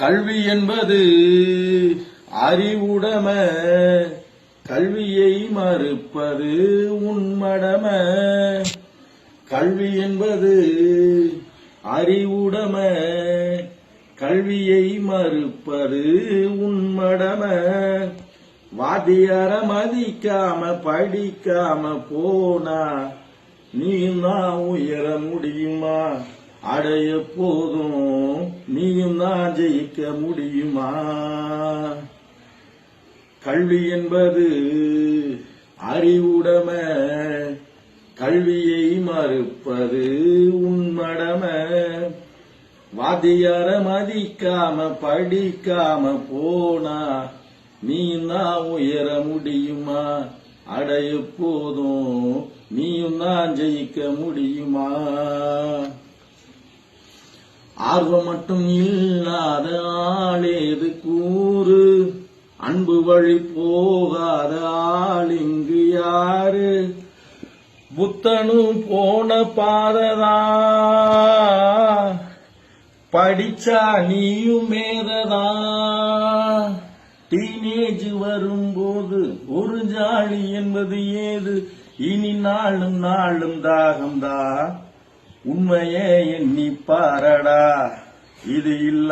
கல்வி என்பது அறிவுடம கல்வியை மறுப்பது உண்மடம கல்வி என்பது அறிவுடம கல்வியை மறுப்பது உண்மடம வாத்தியார மதிக்காம படிக்காம போனா நீ நான் உயர முடியுமா? அடைய போதும். நீயும் நான் ஜெயிக்க முடியுமா? கல்வி என்பது அறிவுடம. கல்வியை மறுப்பது உண்மடம வாத்தியார மதிக்காம படிக்காம போனா நீ நான் உயர முடியுமா? அடைய போதும். நீயும் நான் ஜெயிக்க முடியுமா? ஆர்வம் மட்டும் இல்லாத ஆளேது கூறு. அன்பு வழி போகாத ஆள் இங்கு யாரு? புத்தனும் போன பாததா. படிச்சா நீயும் மேததா. டீனேஜ் வரும்போது ஒரு ஜாலி என்பது ஏது? இனி நாளும் நாளும் தாகம்தான் உண்மையே எண்ணி பாரடா. இது இல்ல